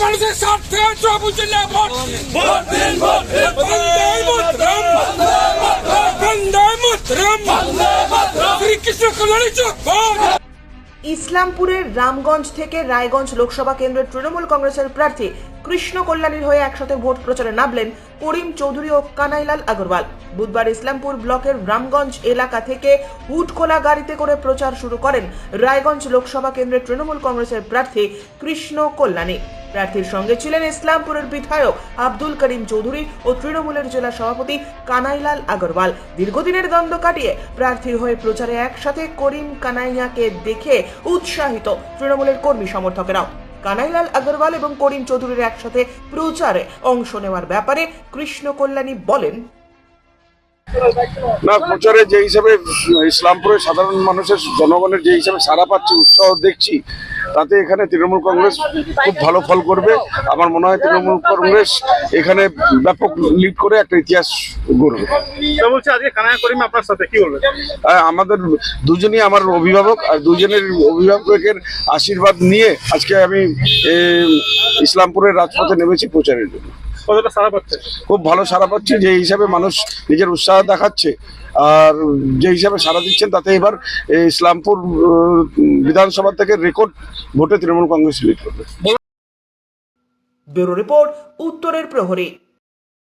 জাতির স্বার্থে সবুজলে ভোট। ভোট দিন ভোট দিন। বন্দে মাতরম বন্দে মাতরম শ্রীকৃষ্ণ কল্যাণী চক্র ইসলামপুরের রামগঞ্জ থেকে রায়গঞ্জ লোকসভা কেন্দ্রের তৃণমূল কংগ্রেসের প্রার্থী কৃষ্ণ কল্যাণীর হয়ে একসাথে ভোট প্রচারে নামলেন করিম চৌধুরী ও কানাইলাল আগরওয়াল। বুধবার ইসলামপুর ব্লকের রামগঞ্জ এলাকা থেকে হুটখোলা গাড়িতে করে প্রচার শুরু করেন রায়গঞ্জ লোকসভা কেন্দ্রের তৃণমূল কংগ্রেসের প্রার্থী কৃষ্ণ কল্যাণী। প্রার্থীর সঙ্গে ছিলেন ইসলামপুরের বিধায়ক আব্দুল করিম চৌধুরী ও তৃণমূলের জেলা সভাপতি কানাইলাল আগরওয়াল। দীর্ঘদিনের দ্বন্দ্ব কাটিয়ে প্রার্থীর হয়ে প্রচারে একসাথে করিম কানাইয়াকে দেখে উৎসাহিত তৃণমূলের কর্মী সমর্থকেরাও। কানাইলাল আগরওয়াল এবং করিম চৌধুরীর একসাথে প্রচারে অংশ নেওয়ার ব্যাপারে কৃষ্ণ কল্যাণী বলেন না প্রচারে যে হিসাবে ইসলামপুরের সাধারণ মানুষের জনগণের যে হিসাবে সারা পাচ্ছে উৎসাহ দেখছি তাতে এখানে তৃণমূল কংগ্রেস খুব ভালো ফল করবে। আমার মনে হয় তৃণমূল কংগ্রেস এখানে ব্যাপক লিড করে একটা ইতিহাস গড়বে। আর আমাদের দুজনই আমার অভিভাবক আর দুজনের অভিভাবকের আশীর্বাদ নিয়ে আজকে আমি ইসলামপুরের রাজপথে নেমেছি প্রচারের জন্য। কতটা সারা পাচ্ছে? খুব ভালো সারা পাচ্ছে যে হিসাবে মানুষ নিজের উৎসাহ দেখাচ্ছে। আর যে হিসাবে সারা দিচ্ছেন তাতে এবার এই ইসলামপুর বিধানসভা থেকে রেকর্ড ভোটে তৃণমূল কংগ্রেস লিড করবে। ব্যুরো রিপোর্ট উত্তরের প্রহরী।